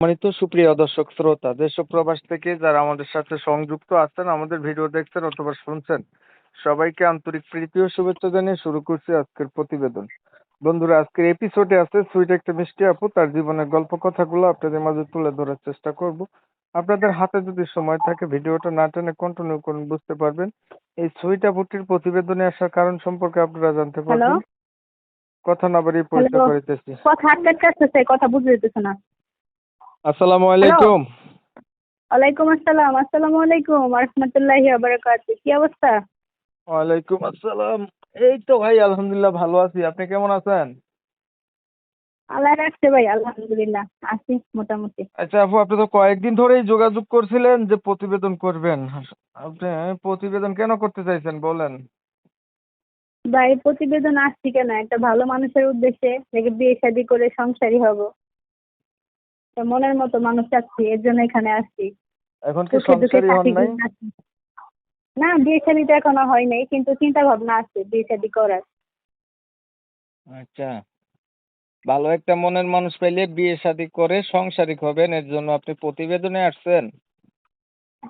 সম্মানিত সুপ্রিয় দর্শক শ্রোতা দেশ ও প্রবাস থেকে যারা আমাদের সাথে সংযুক্ত আছেন আমাদের ভিডিও দেখছেন অথবা শুনছেন সবাইকে আন্তরিক প্রীতি ও শুভেচ্ছা জানিয়ে শুরু করছি আজকের প্রতিবেদন। বন্ধুরা আজকের এপিসোডে আছে সুইট একটা মিষ্টি আপু তার জীবনের গল্প কথাগুলো আপনাদের মাঝে তুলে ধরার চেষ্টা করব। আপনাদের হাতে যদি সময় থাকে ভিডিওটা না টেনে কন্টিনিউ করুন বুঝতে পারবেন। এই সুইট আপুটির প্রতিবেদনে আসার কারণ সম্পর্কে আপনারা জানতে পারবেন। কথা না বাড়িয়ে পরিচয়। করিতেছি কথা আটকে কথা বুঝতে যেতেছে না। আসসালামু আলাইকুম। ওয়ালাইকুম আসসালাম। আসসালামু আলাইকুম রহমতুল্লাহি বারাকাতু কি অবস্থা? ওয়ালাইকুম আসসালাম। এই তো ভাই আলহামদুলিল্লাহ ভালো আছি। আপনি কেমন আছেন? আল্লাহ রাখছে ভাই আলহামদুলিল্লাহ। আছি মোটামুটি। আচ্ছা আপু আপনি তো কয়েকদিন ধরেই যোগাযোগ করছিলেন যে প্রতিবেদন করবেন। আপনি প্রতিবেদন কেন করতে চাইছেন বলেন। ভাই প্রতিবেদন আসছি কেন? একটা ভালো মানুষের উদ্দেশ্যে দেখে বিয়ে শাদি করে সংসারী হব। তো মনের মতো মানুষ চাচ্ছি এর জন্য এখানে আসছি। এখন কি সংসারী হন নাই না বিয়ে শাদি তো এখনও হয় নাই কিন্তু চিন্তা ভাবনা আছে বিয়ে শাদি করার। আচ্ছা। ভালো একটা মনের মানুষ পেলে বিয়ে শাদী করে সংসারিক হবেন এর জন্য আপনি প্রতিবেদনে আসছেন?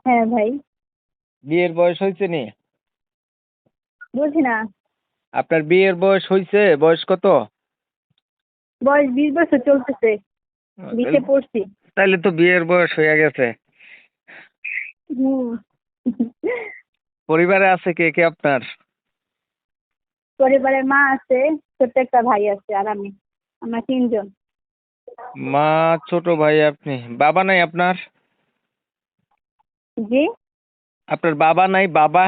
হ্যাঁ ভাই। বিয়ের বয়স হয়েছে নি? বুঝি না। আপনার বিয়ের বয়স হয়েছে বয়স কত? বয়স বিশ বছর চলতেছে। বিশে পড়ছি। তাইলে তো বিয়ের বয়স হয়ে গেছে। পরিবারে আছে কে কে আপনার? পরিবারে মা আছে ছোট্ট একটা ভাই আছে আর আমি। আমরা তিনজন। মা ছোট ভাই আপনি। বাবা নাই আপনার? জি। আপনার বাবা নাই বাবা?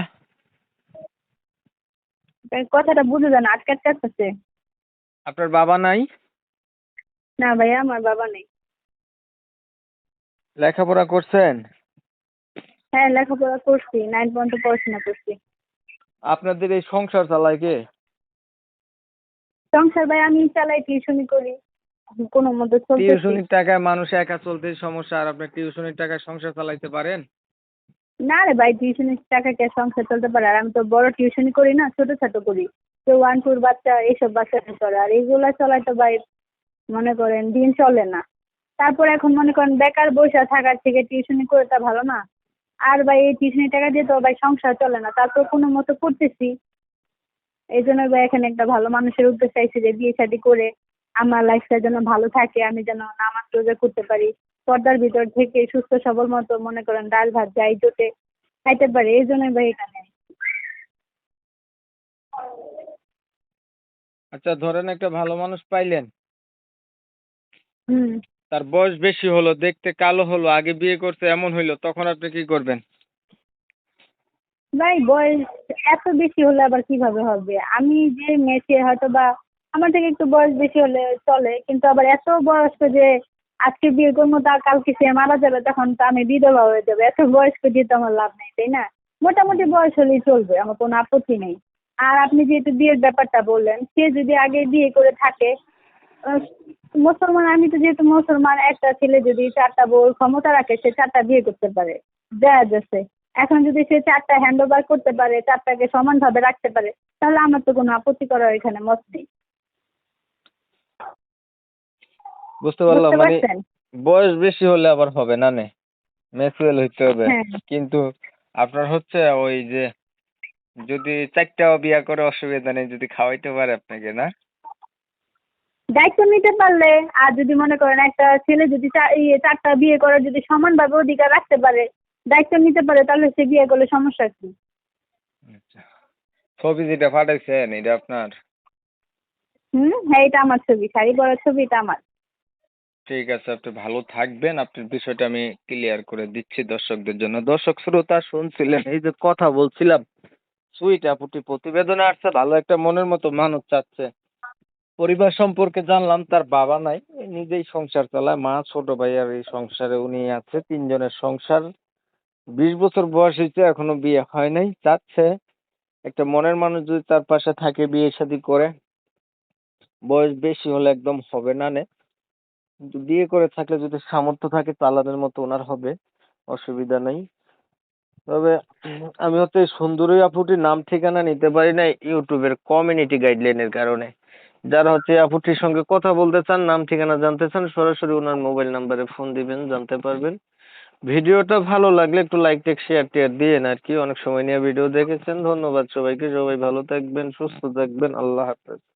কথাটা বুঝে যান আটকে আটকে আপনার বাবা নাই? না ভাইয়া আমার বাবা নেই। লেখাপড়া করছেন? হ্যাঁ লেখাপড়া করছি নাইন পর্যন্ত পড়াশোনা করছি। আপনাদের এই সংসার চালায় কে? সংসার ভাই আমি চালাই টিউশনি করি। কোনো মতে টিউশনির টাকায় মানুষ একা চলতে সমস্যা আর আপনি টিউশনির টাকায় সংসার চালাইতে পারেন? না রে ভাই টিউশনির টাকা কে সংসার চলতে পারে? আর আমি তো বড় টিউশনি করি না ছোট ছোট করি। তো ওয়ান টুর বাচ্চা এইসব বাচ্চাটা করে। আর এইগুলা চলাই তো ভাই মনে করেন দিন চলে না। তারপর এখন মনে করেন বেকার বসে থাকার থেকে টিউশনি করে তা ভালো না। আর ভাই এই টিউশনি টাকা দিয়ে তো ভাই সংসার চলে না। তারপর কোনো মতো করতেছি। এই জন্য ভাই এখানে একটা ভালো মানুষের উদ্দেশ্যে চাইছি যে বিয়ে শাদি করে আমার লাইফটা যেন ভালো থাকে, আমি যেন নামাজ রোজা করতে পারি। পর্দার ভিতর থেকে সুস্থ সবল মতো মনে করেন ডাল ভাত যাই জোটে খাইতে পারি। এই জন্যই ভাই এখানে। আচ্ছা ধরেন একটা ভালো মানুষ পাইলেন। হুম। তার বয়স বেশি হলো দেখতে কালো হলো আগে বিয়ে করছে এমন হইল তখন আপনি কি করবেন? ভাই বয়স এত বেশি হলে আবার কীভাবে হবে? আমি যে মেয়েছে হয়তো বা আমার থেকে একটু বয়স বেশি হলে চলে কিন্তু আবার এত বয়স্ক যে আজকে বিয়ে করব তা কালকে সে মারা যাবে তখন তো আমি বিধবা হয়ে যাবে। এত বয়স্ক দিয়ে তো আমার লাভ নেই তাই না? মোটামুটি বয়স হলেই চলবে আমার কোনো আপত্তি নেই। আর আপনি যেহেতু বিয়ের ব্যাপারটা বললেন সে যদি আগে বিয়ে করে থাকে মুসলমান আমি তো যেহেতু মুসলমান একটা ছেলে যদি চারটা বউর ক্ষমতা রাখে সে চারটা বিয়ে করতে পারে। জায়েজ আছে। এখন যদি সে চারটা হ্যান্ড ওভার করতে পারে চারটাকে সমানভাবে রাখতে পারে তাহলে আমার তো কোনো আপত্তি করার এখানে মত নেই। বুঝতে পারলাম মানে বয়স বেশি হলে আবার হবে না নে? ম্যাচুয়াল হইতে হবে। হ্যাঁ। কিন্তু আপনার হচ্ছে ওই যে যদি চারটাও বিয়া করে অসুবিধা নেই যদি খাওয়াইতে পারে আপনাকে না? দায়িত্ব নিতে পারলে আর যদি মনে করেন একটা ছেলে যদি ইয়ে চারটা বিয়ে করার যদি সমানভাবে অধিকার রাখতে পারে দায়িত্ব নিতে পারে তাহলে সে বিয়ে করলে সমস্যা কি? আচ্ছা। ছবি যেটা পাঠাইছেন এটা আপনার? হুম হ্যাঁ এটা আমার ছবি শাড়ি পরার ছবি এটা আমার। ঠিক আছে আপনি ভালো থাকবেন আপনার বিষয়টা আমি ক্লিয়ার করে দিচ্ছি দর্শকদের জন্য। দর্শক শ্রোতা শুনছিলেন এই যে কথা বলছিলাম সুইট আপুটি প্রতিবেদনে আসছে ভালো একটা মনের মতো মানুষ চাচ্ছে। পরিবার সম্পর্কে জানলাম, তার বাবা নাই নিজেই সংসার চালায়, মা ছোট ভাই আর এই সংসারে উনি আছে, তিনজনের সংসার। বিশ বছর বয়স হয়েছে, এখনও বিয়ে হয় নাই চাচ্ছে একটা মনের মানুষ যদি তার পাশে থাকে, বিয়ে শাদী করে, বয়স বেশি হলে একদম হবে না, নে। কিন্তু বিয়ে করে থাকলে যদি সামর্থ্য থাকে চালানোর মতো ওনার হবে, অসুবিধা নেই। তবে আমি হচ্ছে সুন্দরী আপুটির নাম ঠিকানা নিতে পারি না, ইউটিউবের কমিউনিটি গাইডলাইনের কারণে। যারা হচ্ছে আপুটির সঙ্গে কথা বলতে চান, নাম, ঠিকানা জানতে চান, সরাসরি ওনার মোবাইল নাম্বারে ফোন দিবেন, জানতে পারবেন। ভিডিওটা ভালো লাগলে একটু লাইক, টেক শেয়ার টেয়ার দিয়েন আর কি। অনেক সময় নিয়ে ভিডিও দেখেছেন। ধন্যবাদ সবাইকে। সবাই ভালো থাকবেন, সুস্থ থাকবেন। আল্লাহ হাফেজ।